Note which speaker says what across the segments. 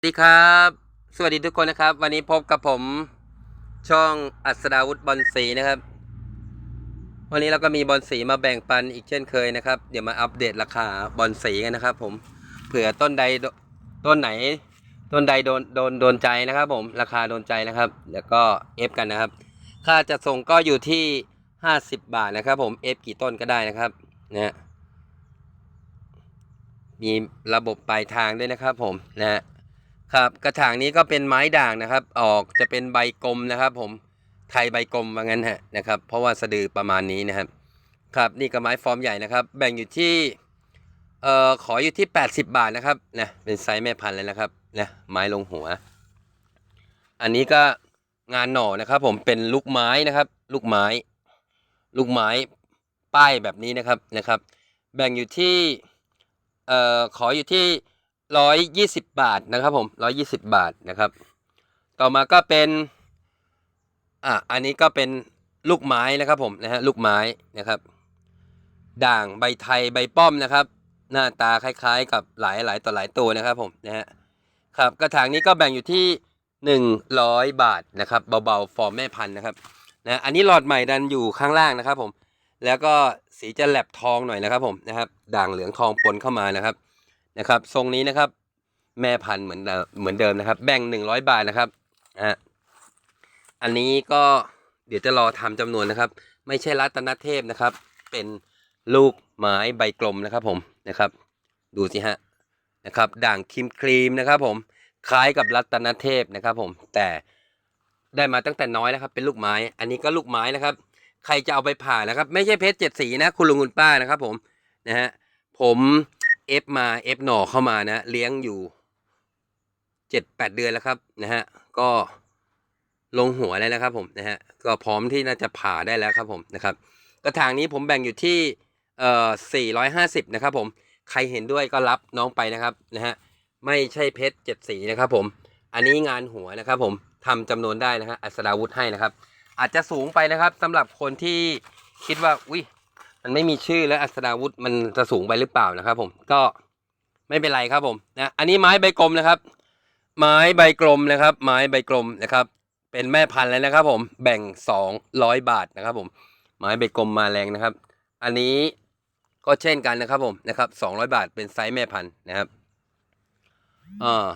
Speaker 1: สวัสดีครับ สวัสดีทุกคนนะครับ วันนี้พบกับผมช่องอัศดาวุฒิบอลสีนะครับ วันนี้เราก็มีบอลสีมาแบ่งปันอีกเช่นเคยนะครับ เดี๋ยวมาอัปเดตราคาบอลสีกันนะครับ ผมเผื่อต้นใดต้นไหน ต้นใดโดนโดนโดนใจนะครับ ผมราคาโดนใจนะครับเดี๋ยวก็เอฟกันนะครับ ค่าจะส่งก็อยู่ที่ 50 บาทนะครับ ผมเอฟกี่ต้นก็ได้นะครับนะฮะมีระบบปลายทางด้วยนะครับ ผมนะฮะ ครับกระถางนี้ก็เป็นไม้ด่างนะครับ ออกจะเป็นใบกลมนะครับ ผมไทยใบกลมว่างั้นฮะนะครับ เพราะว่าสะดือประมาณนี้นะครับ ครับนี่ก็ไม้ฟอร์มใหญ่นะครับ แบ่งอยู่ที่เอ่อขออยู่ที่ 80 บาทนะครับนะเป็นไซส์แม่พันธุ์เลยนะครับนะไม้ลงหัว อันนี้ก็งานหน่อนะครับ ผมเป็นลูกไม้นะครับ ลูกไม้ ลูกไม้ป้ายแบบนี้นะครับนะครับ แบ่งอยู่ที่เอ่อขออยู่ที่ ร้อยยี่สิบบาทนะครับผมร้อยยี่สิบบาทนะครับ ต่อมาก็เป็นอะอันนี้ก็เป็นลูกไม้นะครับผมนะฮะลูกไม้นะครับ ด่างใบไทยใบป้อมนะครับ หน้าตาคล้ายๆ กับหลายหลายต่อหลายตัวนะครับผมนะฮะครับกระถางนี้ก็แบ่งอยู่ที่หนึ่งร้อยบาทนะครับเบาๆฟอร์มแม่พันธุ์นะครับนะอันนี้หลอดใหม่ดันอยู่ข้างล่างนะครับผมแล้วก็สีจะแหลบทองหน่อยนะครับผมนะครับ ด่างเหลืองทองปนเข้ามานะครับ นะครับทรงนี้นะครับ แม่พันธุ์เหมือนเดิมเหมือนเดิมนะครับ แบ่งหนึ่งร้อยบาทนะครับอะอันนี้ก็เดี๋ยวจะรอทำจำนวนนะครับ ไม่ใช่รัตนเทพนะครับ เป็นลูกไม้ใบกลมนะครับผมนะครับ ดูสิฮะนะครับ ด่างครีมครีมนะครับ ผมคล้ายกับรัตนเทพนะครับ ผมแต่ได้มาตั้งแต่น้อยแล้วครับ เป็นลูกไม้ อันนี้ก็ลูกไม้นะครับ ใครจะเอาไปผ่านะครับ ไม่ใช่เพชรเจ็ดสีนะ คุณลุงคุณป้านะครับ ผมนะฮะผม เอฟมาเอฟหน่อเข้ามานะเลี้ยงอยู่เจ็ดแปดเดือนแล้วครับนะฮะก็ลงหัวแล้วนะครับผมนะฮะก็พร้อมที่น่าจะผ่าได้แล้วครับผมนะครับกระถางนี้ผมแบ่งอยู่ที่เอ่อ450นะครับผมใครเห็นด้วยก็รับน้องไปนะครับนะฮะไม่ใช่เพชรเจ็ดสีนะครับผมอันนี้งานหัวนะครับผมทำจำนวนได้นะฮะอัศดาวุธให้นะครับ อาจจะสูงไปนะครับสำหรับคนที่คิดว่าอุ้ย มันไม่มีชื่อและอัศดาวุธมันจะสูงไปหรือเปล่านะครับ ผมก็ไม่เป็นไรครับผมนะอันนี้ไม้ใบกลมนะครับ ไม้ใบกลมนะครับ ไม้ใบกลมนะครับ เป็นแม่พันธุ์แล้วนะครับ ผมแบ่งสองร้อยบาทนะครับ ผม ไม้ใบกลมมาแรงนะครับ อันนี้ก็เช่นกันนะครับผมนะครับสองร้อยบาทเป็นไซส์แม่พันธุ์นะครับอ่า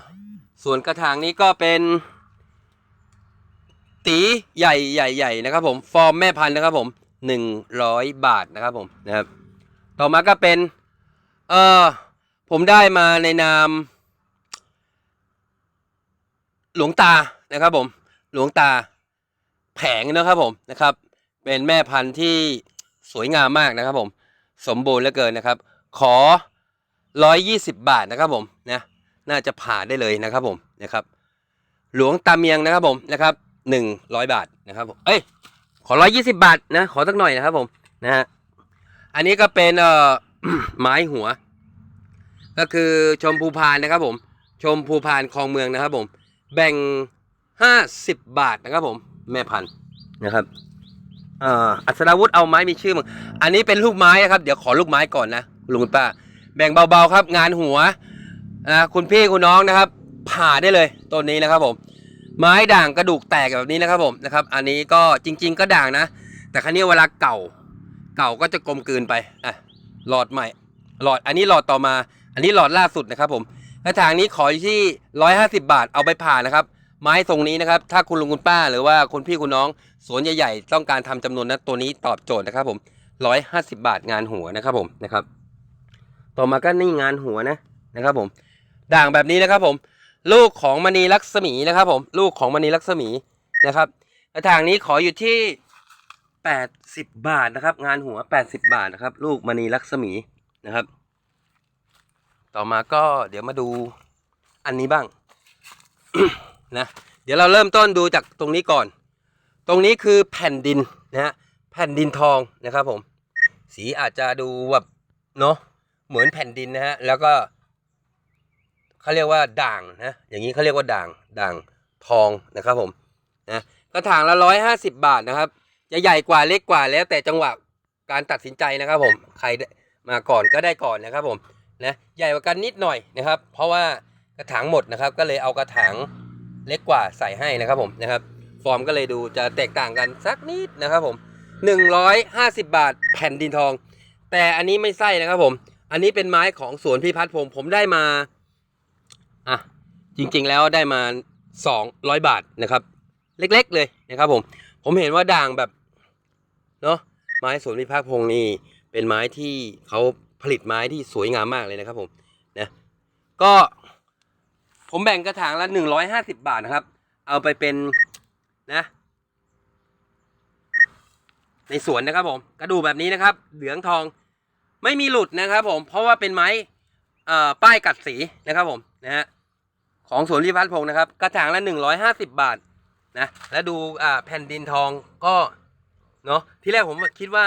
Speaker 1: ส่วนกระถางนี้ก็เป็น ตีใหญ่ใหญ่ใหญ่นะครับ ผมฟอร์มแม่พันธุ์นะครับ ผม หนึ่งร้อยบาทนะครับผมนะครับ ต่อมาก็เป็น เออผมได้มาในนาม หลวงตานะครับผม หลวงตาแผงนะครับผมนะครับ เป็นแม่พันธุ์ที่สวยงามมากนะครับผม สมบูรณ์เหลือเกินนะครับ ขอร้อยยี่สิบบาทนะครับผมนะน่าจะผ่าได้เลยนะครับผมนะครับ หลวงตาเมียงนะครับผมนะครับหนึ่งร้อยบาทนะครับผมเอ้ย ขอร้อยยี่สิบาทนะ ขอสักหน่อยนะครับผมนะฮะอันนี้ก็เป็นเอ่อไม้หัว ก็คือชมพูพานนะครับผม ชมพูพานคลองเมืองนะครับผม แบ่งห้าสิบบาทนะครับผม แม่พันธุ์นะครับเอ่ออัศดาวุธเอาไม้มีชื่อมึงอันนี้เป็นลูกไม้นะครับ เดี๋ยวขอลูกไม้ก่อนนะลุงคุณป้า แบ่งเบาๆครับ งานหัวอ่าคุณพี่คุณน้องนะครับ ผ่าได้เลยต้นนี้นะครับผม ไม้ด่างกระดูกแตกแบบนี้นะครับผมนะครับ อันนี้ก็จริง ๆ ก็ด่างนะ แต่ครั้นี้เวลาเก่า เก่าก็จะกลมกลืนไปอะหลอดใหม่ หลอดอันนี้หลอดต่อมา อันนี้หลอดล่าสุดนะครับผมกระถางนี้ขออยู่ที่ร้อยห้าสิบาทเอาไปผ่านะครับ ไม้ทรงนี้นะครับ ถ้าคุณลุงคุณป้าหรือว่าคุณพี่คุณน้องสวนใหญ่ๆต้องการทำจำนวนนะตัวนี้ตอบโจทย์นะครับผมร้อยห้าสิบาทงานหัวนะครับผมนะครับ ต่อมาก็นี่งานหัวนะนะครับผม ด่างแบบนี้นะครับผม ลูกของมณีลักษมีนะครับผมลูกของมณีลักษมีนะครับกระถางนี้ขออยู่ที่แปดสิบบาทนะครับ งานหัวแปดสิบบาทนะครับ ลูกมณีลักษมีนะครับ ต่อมาก็เดี๋ยวมาดูอันนี้บ้างนะเดี๋ยวเราเริ่มต้นดูจากตรงนี้ก่อน ตรงนี้คือแผ่นดินนะฮะแผ่นดินทองนะครับผม สีอาจจะดูแบบเนาะเหมือนแผ่นดินนะฮะแล้วก็ เขาเรียกว่าด่างนะอย่างนี้เขาเรียกว่าด่างด่างทองนะครับผมนะกระถางละร้อยห้าสิบบาทนะครับ จะใหญ่กว่าเล็กกว่าแล้วแต่จังหวะการตัดสินใจนะครับผมใครมาก่อนก็ได้ก่อนนะครับผมนะใหญ่กว่ากันนิดหน่อยนะครับ เพราะว่ากระถางหมดนะครับ ก็เลยเอากระถางเล็กกว่าใส่ให้นะครับผมนะครับ ฟอร์มก็เลยดูจะแตกต่างกันสักนิดนะครับผม 150 บาทแผ่นดินทอง แต่อันนี้ไม่ใช่นะครับผม อันนี้เป็นไม้ของสวนพิพัฒน์พงศ์ผมได้มา อะจริงๆแล้วได้มา 200 บาทนะครับ เล็กๆเลยนะครับผม ผมเห็นว่าด่างแบบเนาะไม้สวนพิพัฒน์พงนี่เป็นไม้ที่เขาผลิตไม้ที่สวยงามมากเลยนะครับผมนะก็ผมแบ่งกระถางละ 150 บาทนะครับ เอาไปเป็นนะในสวนนะครับผมกระดูแบบนี้นะครับ เหลืองทองไม่มีหลุดนะครับผมเพราะว่าเป็นไม้อ่อป้ายกัดสีนะครับผม นะฮะของสวนพิพัฒน์พงศ์นะครับ กระถางละ 150 บาทนะแล้วดูอ่าแผ่นดินทองก็เนาะที่แรกผมคิดว่า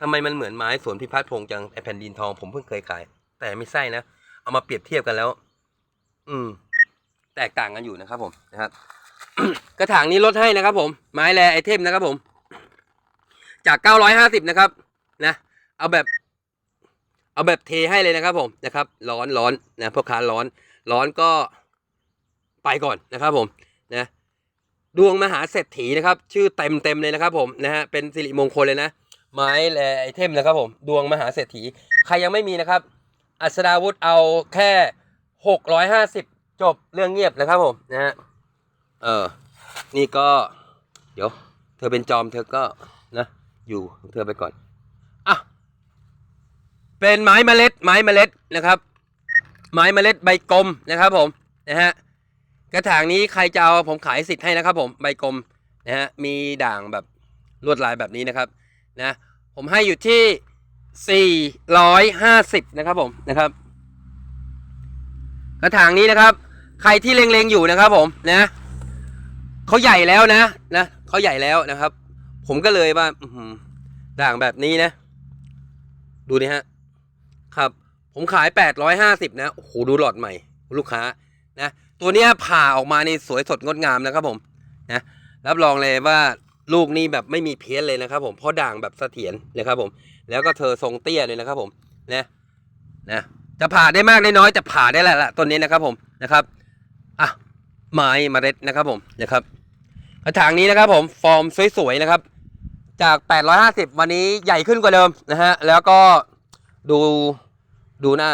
Speaker 1: ทำไมมันเหมือนไม้สวนพิพัฒน์พงศ์จังไอแผ่นดินทองผมเพิ่งเคยขาย แต่ไม่ใช่นะ เอามาเปรียบเทียบกันแล้ว อืม แตกต่างกันอยู่นะครับผมนะครับกระถางนี้ลดให้นะครับ ผม ไม้แรไอเทมนะครับผม จาก950นะครับ นะเอาแบบ เอาแบบเทให้เลยนะครับ ผมนะครับ ร้อนร้อนนะพ่อค้าร้อน ร้อนก็ไปก่อนนะครับผมนะดวงมหาเศรษฐีนะครับ ชื่อเต็มเต็มเลยนะครับผมนะฮะเป็นสิริมงคลเลยนะไม้แลไอเทมนะครับผมดวงมหาเศรษฐี ใครยังไม่มีนะครับ อัศดาวุธเอาแค่หกร้อยห้าสิบจบเรื่องเงียบนะครับผมนะฮะเออนี่ก็ เดี๋ยว เธอเป็นจอมเธอก็นะอยู่เธอไปก่อนอะเป็นไม้เมล็ดไม้เมล็ดนะครับ ไม้เมล็ดใบกลมนะครับผมนะฮะกระถางนี้ใครจะเอาผมขายสิทธิ์ให้นะครับผมใบกลมนะฮะมีด่างแบบลวดลายแบบนี้นะครับนะผมให้อยู่ที่ 450 นะครับผมนะครับ กระถางนี้นะครับ ใครที่เล็งๆอยู่นะครับผมนะเขาใหญ่แล้วนะนะเขาใหญ่แล้วนะครับ ผมก็เลยว่าด่างแบบนี้นะ ดูนี่ฮะ ผมขาย 850 นะ โอ้โห ดูหลอดใหม่ ลูกค้า นะ ตัวเนี้ยผ่าออกมาในสวยสดงดงามนะครับผม นะ รับรองเลยว่าลูกนี่แบบไม่มีเพี้ยนเลยนะครับผมเพราะด่างแบบเสถียรนะครับผม แล้วก็เธอทรงเตี้ยเลยนะครับผม นะ นะ จะผ่าได้มากได้น้อยแต่ผ่าได้แหละละต้นนี้นะครับผม นะครับ อะ ไม้เมล็ดนะครับผม นะครับ กระถางนี้นะครับผม ฟอร์มสวยๆนะครับ จาก 850 วันนี้ใหญ่ขึ้นกว่าเดิมนะฮะ แล้วก็ดู ดูหน้า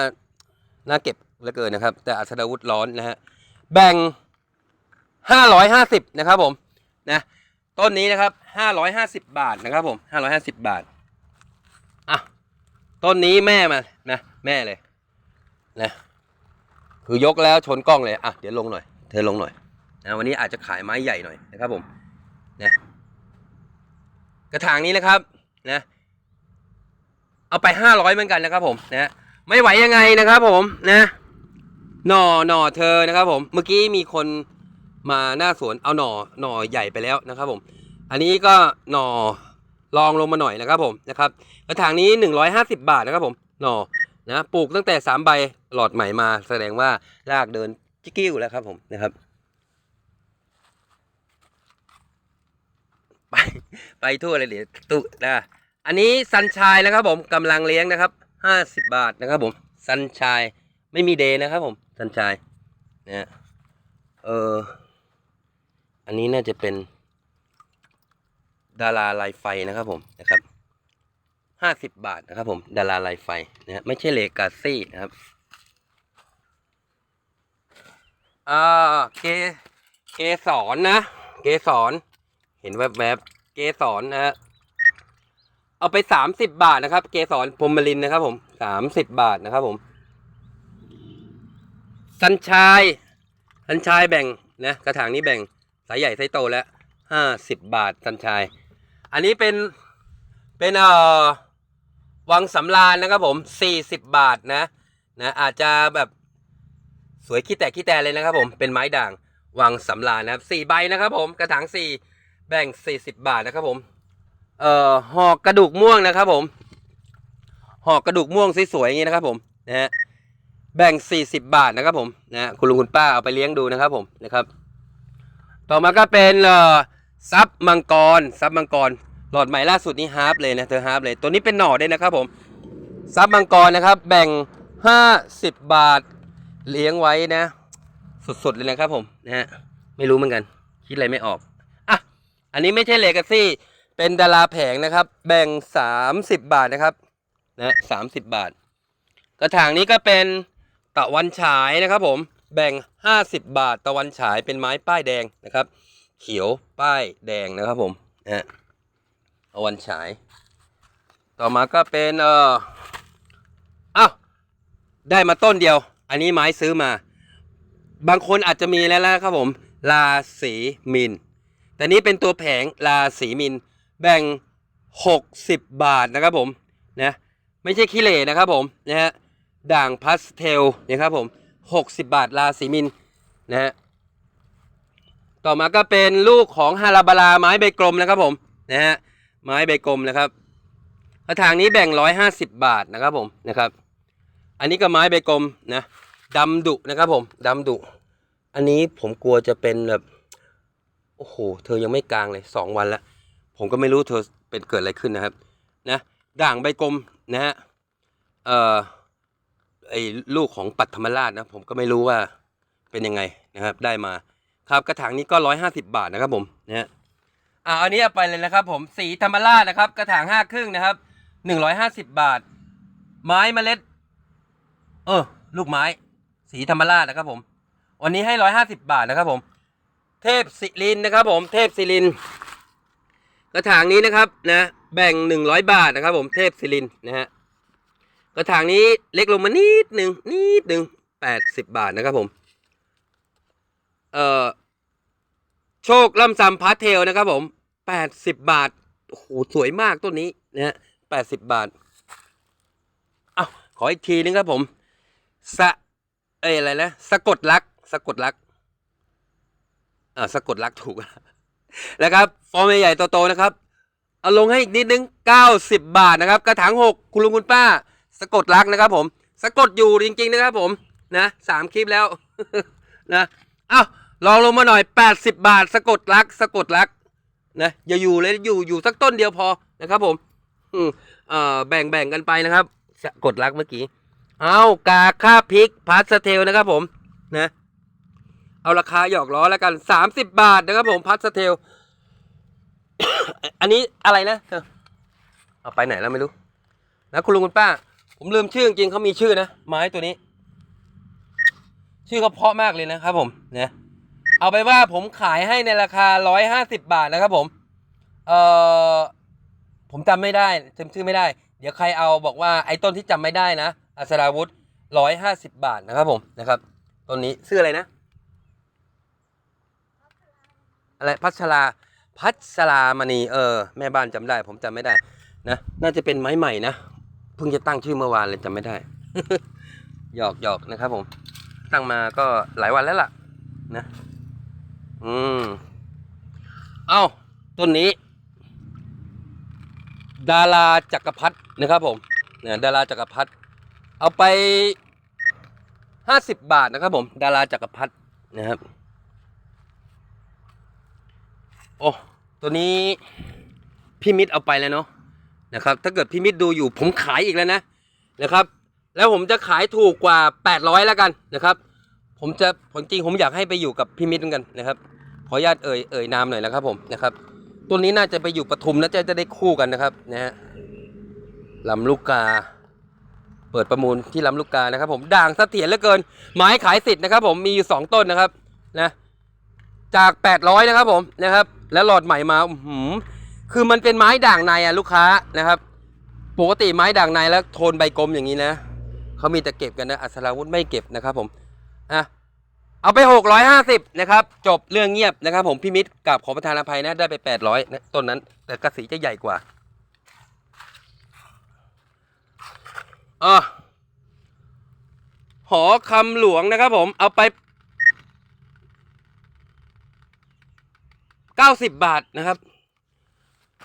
Speaker 1: หน้าเก็บเหลือเกินนะครับ แต่อัศดาวุธร้อนนะฮะแบ่ง 550 นะครับผมนะต้นนี้นะครับ 550 บาทนะครับผม 550 บาทอะต้นนี้แม่มานะแม่เลยนะคือยกแล้วชนกล้องเลยอะเดี๋ยวลงหน่อย เธอลงหน่อยนะวันนี้อาจจะขายไม้ใหญ่หน่อยนะครับผมนะกระถางนี้นะครับนะเอาไปห้าร้อยเหมือนกันนะครับผมนะ ไม่ไหวยังไงนะครับผมนะหน่อหน่อเธอนะครับ ผมเมื่อกี้มีคนมาหน้าสวนเอาหน่อหน่อใหญ่ไปแล้วนะครับ ผม อันนี้ก็หน่อลองลงมาหน่อยนะครับ ผมนะครับกระถางนี้ 150 บาทนะครับ ผมหน่อนะปลูกตั้งแต่ 3 ใบหลอดใหม่มาแสดงว่ารากเดินจิกกิ้วแล้วครับ ผมนะครับ ไปไปทั่วเลยเดี๋ยวตุนะอันนี้ซันชายนะครับ ผมกำลังเลี้ยงนะครับ 50บาทนะครับผมซันชายไม่มีเดย์นะครับผมซันชายเนะเอออันนี้น่าจะเป็น ดาราลายไฟนะครับผมนะครับห้าสิบบาทนะครับผมดาราลายไฟนะไม่ใช่เลกาซี่นะครับอ่าเกเกสรนนะ เกสรเห็นแวบๆเกสรนะฮะ เอาไปสามสิบบาทนะครับ เกสรพรมลินนะครับ ผมสามสิบบาทนะครับ ผม สัญชายสัญชายแบ่งนะกระถางนี้แบ่งสายใหญ่ไซโตแล้วห้าสิบบาทสัญชาย อันนี้เป็นเป็นเอ่อวังสำราญนะครับ ผม40บบาทนะนะอาจจะแบบสวยขี้แตกขี้แตนเลยนะครับ ผมเป็นไม้ด่างวังสำราญนะครับสี่ใบนะครับ ผมกระถางสี่แบ่ง40บาทนะครับ ผม เอ่อหอกกระดูกม่วงนะครับผมหอกกระดูกม่วงสวยๆอย่างนี้นะครับผมนะฮะแบ่ง 40 บาทนะครับผมนะคุณลุงคุณป้าเอาไปเลี้ยงดูนะครับผมนะครับ ต่อมาก็เป็นเอ่อซับมังกรซับมังกร หลอดใหม่ล่าสุดนี้ฮาร์ปเลยนะเธอฮาร์ปเลยตัวนี้เป็นหน่อด้วยนะครับผมซับมังกรนะครับ แบ่ง 50 บาทเลี้ยงไว้นะ สดๆเลยนะครับผมนะฮะไม่รู้เหมือนกัน คิดอะไรไม่ออกอะอันนี้ไม่ใช่เลกาซี่ เป็นดาราแผงนะครับ แบ่ง 30 บาทนะครับนะสามสิบบาท กระถางนี้ก็เป็นตะวันฉายนะครับ ผมแบ่ง 50 บาท ตะวันฉายเป็นไม้ป้ายแดงนะครับ เขียวป้ายแดงนะครับผมนะตะวันฉาย ต่อมาก็เป็นเอออ้าวได้มาต้นเดียว อันนี้ไม้ซื้อมา บางคนอาจจะมีแล้วนะครับผมลาสีมิน แต่นี้เป็นตัวแผงลาสีมิน แบ่ง 60 บาทนะครับผมนะไม่ใช่ขี้เหร่นะครับผมนะฮะด่างพาสเทลนะครับผม 60 บาทลาสีมินนะฮะต่อมาก็เป็นลูกของฮาราบาลาไม้ใบกลมนะครับผมนะฮะไม้ใบกลมนะครับกระถางนี้แบ่ง 150 บาทนะครับผมนะครับ อันนี้ก็ไม้ใบกลมนะดำดุนะครับผมดำดุอันนี้ผมกลัวจะเป็นแบบโอ้โห เธอยังไม่กลางเลยสองวันแล้ว ผมก็ไม่รู้เธอเป็นเกิดอะไรขึ้นนะครับนะด่างใบกลมนะฮะเอ่อไอ้ลูกของปัตธรรมราชนะผมก็ไม่รู้ว่าเป็นยังไงนะครับ ได้มาครับกระถางนี้ก็ร้อยห้าสิบาทนะครับผมนะฮะอ่าอันนี้เอาไปเลยนะครับ ผมสีธรรมราชนะครับ กระถางห้าครึ่งนะครับหนึ่งร้อยห้าสิบบาท ไม้เมล็ด เออ ลูกไม้ สีธรรมราชนะครับผม วันนี้ให้ร้อยห้าสิบบาทนะครับผม เทพศิรินนะครับ ผม เทพศิริน กระถางนี้นะครับนะแบ่งหนึ่งร้อยบาทนะครับ ผมเทพศิรินนะฮะกระถางนี้เล็กลงมานิดหนึ่งนิดหนึ่งแปดสิบบาทนะครับผมเอ่อโชคล่ำซำพาสเทลนะครับ ผมแปดสิบบาทโอ้โหสวยมากต้นนี้นะฮะแปดสิบบาทอ้าขออีกทีนึงครับผมสะเอ้ยอะไรนะสะกดรักสะกดรักอ่าสะกดรักถูกแล้ว นะครับ ฟอร์มใหญ่ๆโตๆนะครับ เอาลงให้อีกนิดนึง 90 บาทนะครับ กระถาง 6 คุณลุงคุณป้า สะกดรักนะครับ ผม สะกดอยู่จริง ๆ นะครับ ผมนะสามคลิปแล้วนะเอ้าลองลงมาหน่อย 80 บาท สะกดรัก สะกดรักนะอย่าอยู่เลยอยู่อยู่สักต้นเดียวพอนะครับ ผม อืมเอ่อแบ่งแบ่งกันไปนะครับ สะกดรักเมื่อกี้ เอากาค่าพริกพาสเทลนะครับ ผมนะ เอาราคาหยอกล้อแล้วกันสามสิบบาทนะครับผมพัสเทล อันนี้อะไรนะเธอเอาไปไหนแล้วไม่รู้ นะคุณลุงคุณป้า ผมลืมชื่อจริงเขามีชื่อนะไม้ตัวนี้ ชื่อเขาเพราะมากเลยนะครับผมเนะเอาไปว่าผมขายให้ในราคาร้อยห้าสิบบาทนะครับผม เอ่อ ผมจำไม่ได้จำชื่อไม่ได้ เดี๋ยวใครเอาบอกว่าไอ้ต้นที่จำไม่ได้นะอัศราวุธร้อยห้าสิบบาทนะครับผมนะครับต้นนี้ชื่ออะไรนะ อะไรพัชราพัชรามณีเออ แม่บ้านจำได้ ผมจำไม่ได้นะน่าจะเป็นไม้ใหม่นะเพิ่งจะตั้งชื่อเมื่อวานเลยจำไม่ได้หยอกหยอกนะครับ ผม ตั้งมาก็หลายวันแล้วล่ะ นะ อืมเอ้าต้นนี้ ดาราจักรพรรดินะครับ ผมเนี่ยดาราจักรพรรดิเอาไปห้าสิบบาทนะครับ ผม ดาราจักรพรรดินะครับ โอ้ตัวนี้พี่มิตรเอาไปแล้วเนาะนะครับ ถ้าเกิดพี่มิตรดูอยู่ผมขายอีกแล้วนะนะครับ แล้วผมจะขายถูกกว่า 800 แล้วกันนะครับ ผมจะผมจริงผมอยากให้ไปอยู่กับพี่มิตรเหมือนกันนะครับขออนุญาตเอ่ยเอ่ยนามหน่อยนะครับผมนะครับตัวนี้น่าจะไปอยู่ปทุมนะจะจะได้คู่กันนะครับนะฮะลำลูกกา เปิดประมูลที่ลำลูกกานะครับ ผมด่างเสถียรเหลือเกิน ไม้ขายสิทธิ์นะครับ ผมมีอยู่สองต้นนะครับนะจาก 800 นะครับผมนะครับ แล้วหลอดใหม่มาอื้อหือคือมันเป็นไม้ด่างในอะลูกค้านะครับ ปกติไม้ด่างในแล้วโทนใบกลมอย่างนี้นะเขามีแต่เก็บกันนะอัศราวุธไม่เก็บนะครับผมอะเอาไป 650 นะครับ จบเรื่องเงียบนะครับ ผมพี่มิตรกับขอประทานอภัยนะได้ไป 800นะต้นนั้น แต่กระสีจะใหญ่กว่าอะหอคำหลวงนะครับผมเอาไป เก้าสิบบาทนะครับ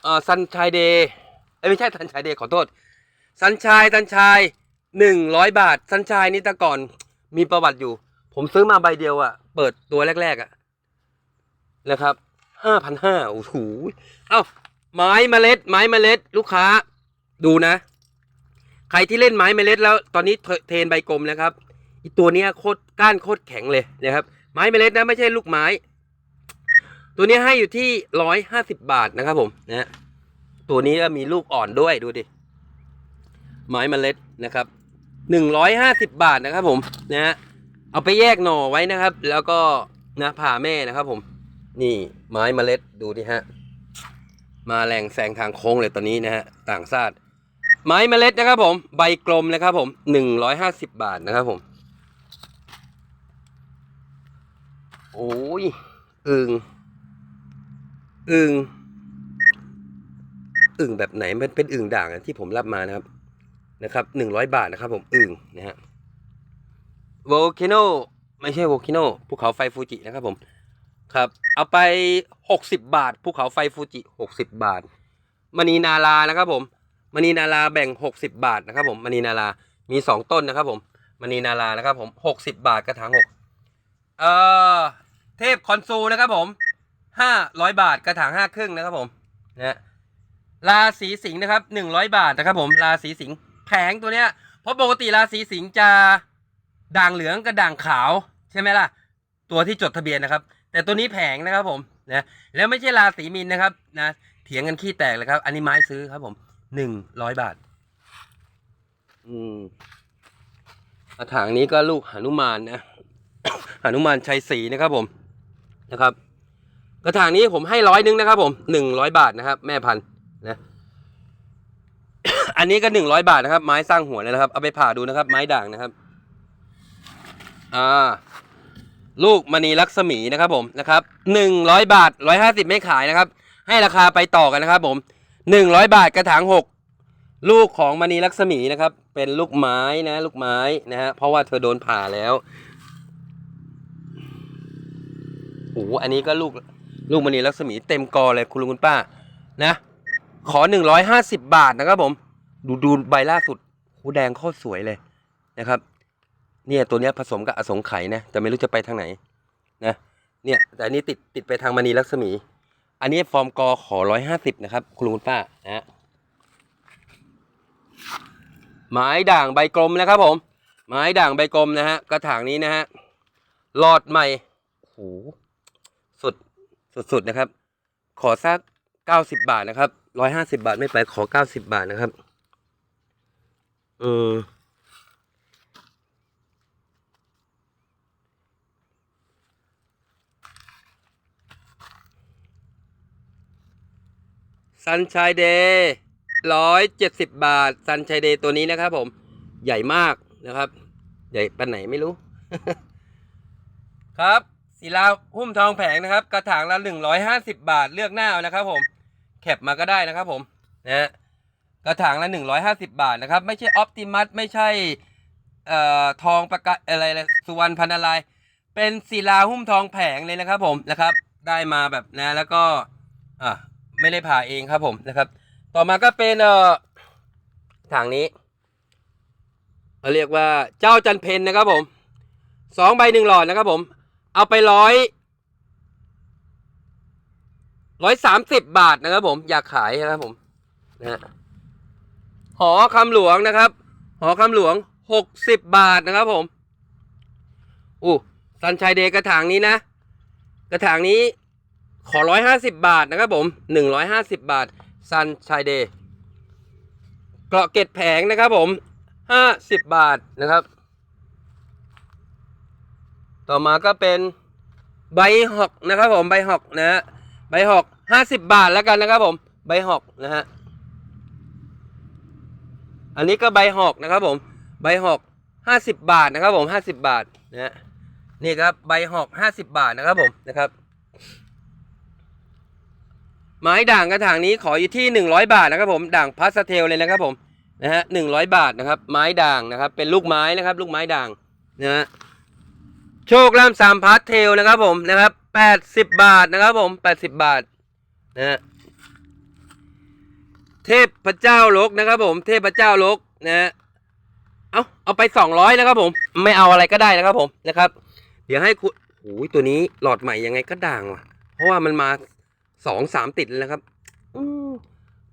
Speaker 1: เอ่อซันชายเดย์ไม่ใช่ซันชายเดย์ขอโทษซันชายซันชายหนึ่งร้อยบาทซันชายนี่แต่ก่อนมีประวัติอยู่ ผมซื้อมาใบเดียวอะ่ะ เปิดตัวแรก ๆอะ่ะนะครับห้าพันห้าโอ้โหเอ้าไม้เมล็ด ไม้เมล็ด ลูกค้า ดูนะ ใครที่เล่นไม้เมล็ดแล้วตอนนี้เทนใบกลมนะครับอีตัวเนี้ยโคตรก้านโคตรแข็งเลยนะครับ ไม้เมล็ดนะไม่ใช่ลูกไม้ ตัวนี้ให้อยู่ที่ร้อยห้าสิบบาทนะครับผมนะตัวนี้ก็มีลูกอ่อนด้วยดูดิไม้เมล็ดนะครับหนึ่งร้อยห้าสิบบาทนะครับผมนะฮะเอาไปแยกหน่อไว้นะครับ แล้วก็นะผ่าแม่นะครับผม นี่ไม้เมล็ดดูดิฮะมาแรงแซงทางโค้งเลยตอนนี้นะฮะต่างชาติไม้เมล็ดนะครับผม ใบกลมนะครับผมหนึ่งร้อยห้าสิบบาทนะครับผม โอ้ยอึง อึงอึ่งแบบไหนมันเป็นอึ่งด่างที่ผมรับมานะครับนะครับหนึ่งร้อยบาทนะครับ ผมอึ่งนะฮะโวลคโนไม่ใช่โวลคโนภูเขาไฟฟูจินะครับผมครับ เอาไปหกสิบบาทภูเขาไฟฟูจิหกสิบบาทมณีนารานะครับผมมณีนาราแบ่งหกสิบบาทนะครับ ผมมณีนารามีสองต้นนะครับ ผมมณีนารานะครับ ผมหกสิบบาทกระถางหกเอ่อเทพคอนซูนะครับผม ห้าร้อยบาทกระถางห้าครึ่งนะครับผมนะราศีสิงห์นะครับหนึ่งร้อยบาทนะครับผมราศีสิงห์แผงตัวเนี้ยเพราะปกติราศีสิงห์จะด่างเหลืองกับด่างขาวใช่ไหมล่ะ ตัวที่จดทะเบียนนะครับ แต่ตัวนี้แผงนะครับผมนะแล้วไม่ใช่ราศีมินนะครับนะเถียงกันขี้แตกเลยครับ อันนี้ไม้ซื้อครับผมหนึ่งร้อยบาท อืมกระถางนี้ก็ลูกหนุมานนะหนุมานชัยศรีนะครับผมนะครับ กระถางนี้ผมให้ร้อยนึงนะครับ ผมหนึ่งร้อยบาทนะครับ แม่พันธุ์นะอันนี้ก็หนึ่งร้อยบาทนะครับ ไม้สร้างหัวเลยนะครับ เอาไปผ่าดูนะครับ ไม้ด่างนะครับ อ่า ลูกมณีลักษมีนะครับ ผมนะครับหนึ่งร้อยบาทร้อยห้าสิบไม่ขายนะครับ ให้ราคาไปต่อกันนะครับ ผมหนึ่งร้อยบาทกระถางหกลูกของมณีลักษมีนะครับ เป็นลูกไม้นะ ลูกไม้นะฮะเพราะว่าเธอโดนผ่าแล้วโอ้โหอันนี้ก็ลูก ลูกมณีลักษมีเต็มกอเลยคุณลุงคุณป้า นะ ขอหนึ่งร้อยห้าสิบบาทนะครับผม ดูดูใบล่าสุดหูแดงโคตรสวยเลยนะครับ เนี่ยตัวเนี้ยผสมกับอสงไขยนะ แต่ไม่รู้จะไปทางไหนนะเนี่ยแต่อันนี้ติดติดไปทางมณีลักษมี อันนี้ฟอร์มกอขอร้อยห้าสิบนะครับ คุณลุงคุณป้านะฮะไม้ด่างใบกลมนะครับผม ไม้ด่างใบกลมนะฮะกระถางนี้นะฮะหลอดใหม่โอ้โห สุดสุดนะครับ ขอสักเก้าสิบบาทนะครับร้อยห้าสิบาทไม่ไปขอเก้าสิบาทนะครับเออซันชัยเดย์ร้อยเจ็ดสิบบาท ซันชัยเดย์ตัวนี้นะครับผม ใหญ่มากนะครับ ใหญ่ปันไหนไม่รู้ ครับ ศิลาหุ้มทองแผงนะครับ กระถางละหนึ่งร้อยห้าสิบบาทเลือกหน้าเอานะครับ ผมแคปมาก็ได้นะครับ ผมนะฮะกระถางละหนึ่งร้อยห้าสิบบาทนะครับ ไม่ใช่ออปติมัสไม่ใช่เอ่อทองประกาอะไรสุวรรณพันอะไรเป็นศิลาหุ้มทองแผงเลยนะครับ ผมนะครับ ได้มาแบบนะแล้วก็อะไม่ได้ผ่าเองครับผมนะครับ ต่อมาก็เป็นเอ่อถางนี้เราเรียกว่าเจ้าจันเพนนะครับผมสองใบหนึ่งหลอดนะครับผม เอาไปร้อยร้อยสามสิบบาทนะครับ ผมอยากขายนะครับผมนะฮะหอคำหลวงนะครับ หอคำหลวงหกสิบบาทนะครับผมอู้สันชัยเดกระถางนี้นะ กระถางนี้ขอร้อยห้าสิบบาทนะครับผมหนึ่งร้อยห้าสิบบาทซันชัยเดย์เกราะเกตแผงนะครับผมห้าสิบบาทนะครับ ต่อมาก็เป็นใบหอกนะครับผมใบหอกนะฮะใบหอกห้าสิบบาทแล้วกันนะครับผมใบหอกนะฮะอันนี้ก็ใบหอกนะครับผมใบหอกห้าสิบบาทนะครับผมห้าสิบบาทนะฮะนี่ครับใบหอกห้าสิบบาทนะครับผมนะครับ ไม้ด่างกระถางนี้ขออยู่ที่หนึ่งร้อยบาทนะครับผมด่างพาสเทลเลยนะครับผมนะฮะหนึ่งร้อยบาทนะครับ ไม้ด่างนะครับ เป็นลูกไม้นะครับ ลูกไม้ด่างนะฮะ โชคล่ามสามพาสเทลนะครับผมนะครับแปดสิบบาทนะครับผมแปดสิบบาทนะฮะเทพพระเจ้าลกนะครับผม เทพพระเจ้าลกนะฮะเอาเอาไปสองร้อยนะครับผม ไม่เอาอะไรก็ได้นะครับผมนะครับ เดี๋ยวให้คุณโอ้ยตัวนี้หลอดใหม่ยังไงก็ด่างว่ะ เพราะว่ามันมาสองสามติดเลยนะครับอื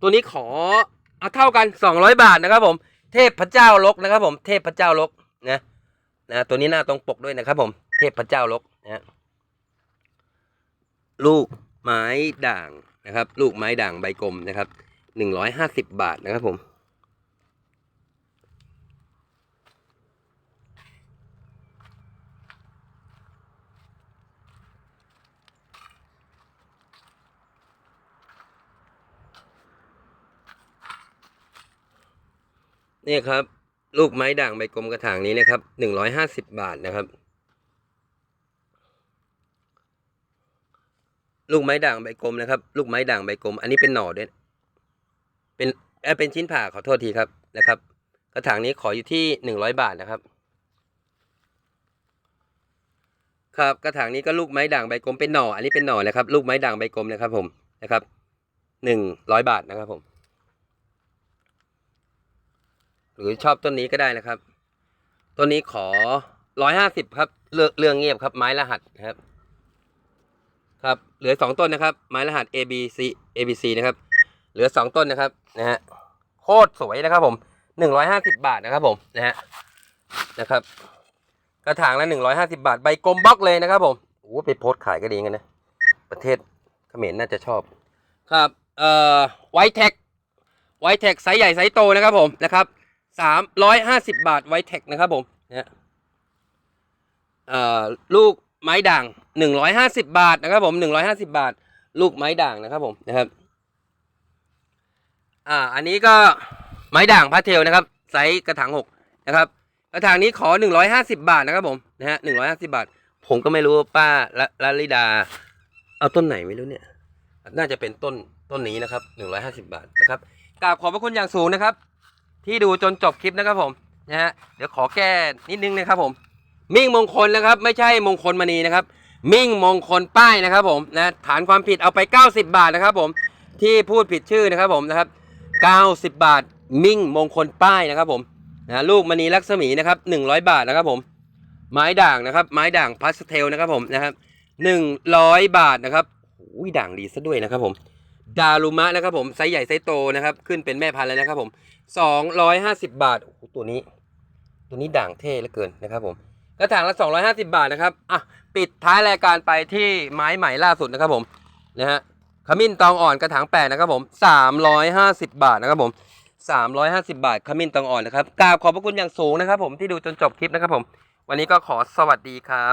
Speaker 1: ตัวนี้ขอเอาเท่ากันสองร้อยบาทนะครับผม เทพพระเจ้าลกนะครับผม เทพพระเจ้าลกนะ นะตัวนี้หน้าตรงปกด้วยนะครับ ผม เทพพระเจ้าลกนะฮะลูกไม้ด่างนะครับ ลูกไม้ด่างใบกลมนะครับหนึ่งร้อยห้าสิบบาทนะครับผมนี่ครับ ลูกไม้ด่างใบกลมกระถางนี้นะครับหนึ่งร้อยห้าสิบบาทนะครับ ลูกไม้ด่างใบกลมนะครับ ลูกไม้ด่างใบกลม อันนี้เป็นหน่อด้วย เป็นเออเป็นชิ้นผ่าขอโทษทีครับนะครับ กระถางนี้ขออยู่ที่หนึ่งร้อยบาทนะครับ ครับกระถางนี้ก็ลูกไม้ด่างใบกลมเป็นหน่อ อันนี้เป็นหน่อนะครับ ลูกไม้ด่างใบกลมนะครับ ผมนะครับหนึ่งร้อยบาทนะครับผม หรือชอบต้นนี้ก็ได้นะครับ ต้นนี้ขอร้อยห้าสิบครับเลือกเรื่องเงียบครับ ไม้รหัสครับ ครับ เหลือสองต้นนะครับ ไม้รหัส A B C A B C นะครับ เหลือสองต้นนะครับนะฮะโคตรสวยนะครับ ผมหนึ่งร้อยห้าสิบาทนะครับ ผมนะฮะนะครับ กระถางละหนึ่งร้อยห้าสิบาท ใบกลมบล็อกเลยนะครับ ผมโอ้ไปโพสต์ขายก็ดีกันนะ ประเทศเขมรน่าจะชอบ ครับ เอ่อไวท์เทคไวท์เทคไซส์ใหญ่ไซส์โตนะครับผมนะครับ สามร้อยห้าสิบบาทไวเทคนะครับผมนะฮะเอ่อลูกไม้ด่างหนึ่งร้อยห้าสิบาทนะครับผมหนึ่งร้อยห้าสิบาท ลูกไม้ด่างนะครับผมนะครับ อ่า อันนี้ก็ไม้ด่างพาเทลนะครับไซส์กระถางหกนะครับกระถางนี้ขอหนึ่งร้อยห้าสิบาทนะครับผมนะฮะหนึ่งร้อยห้าสิบาท ผมก็ไม่รู้ป้าละละลิดา เอาต้นไหนไม่รู้เนี่ย น่าจะเป็นต้นต้นนี้นะครับหนึ่งร้อยห้าสิบาทนะครับกราบขอบพระคุณอย่างสูงนะครับ ที่ดูจนจบคลิปนะครับผมนะฮะเดี๋ยวขอแก้นิดนึงนะครับผม มิ่งมงคลนะครับ ไม่ใช่มงคลมณีนะครับ มิ่งมงคลป้ายนะครับผมนะฐานความผิดเอาไป 90 บาทนะครับผมที่พูดผิดชื่อนะครับผมนะครับ 90 บาท มิ่งมงคลป้ายนะครับผมนะลูกมณีลักษมีนะครับ 100 บาทนะครับผม ไม้ด่างนะครับ ไม้ด่างพาสเทลนะครับผมนะครับ100 บาทนะครับอุ้ยด่างดีซะด้วยนะครับผม ดารุมะนะครับผมไซส์ใหญ่ไซส์โตนะครับ ขึ้นเป็นแม่พันธุ์แล้วนะครับผมสองร้อยห้าสิบาทตัวนี้ ตัวนี้ด่างเท่เหลือเกินนะครับผมกระถางละสองร้อยห้าสิบาทนะครับอะปิดท้ายรายการไปที่ไม้ใหม่ล่าสุดนะครับผมนะฮะขมิ้นตองอ่อนกระถางแปดนะครับผมสามร้อยห้าสิบาทนะครับผมสามร้อยห้าสิบาทขมิ้นตองอ่อนนะครับกราบขอบพระคุณอย่างสูงนะครับผมที่ดูจนจบคลิปนะครับผม วันนี้ก็ขอสวัสดีครับ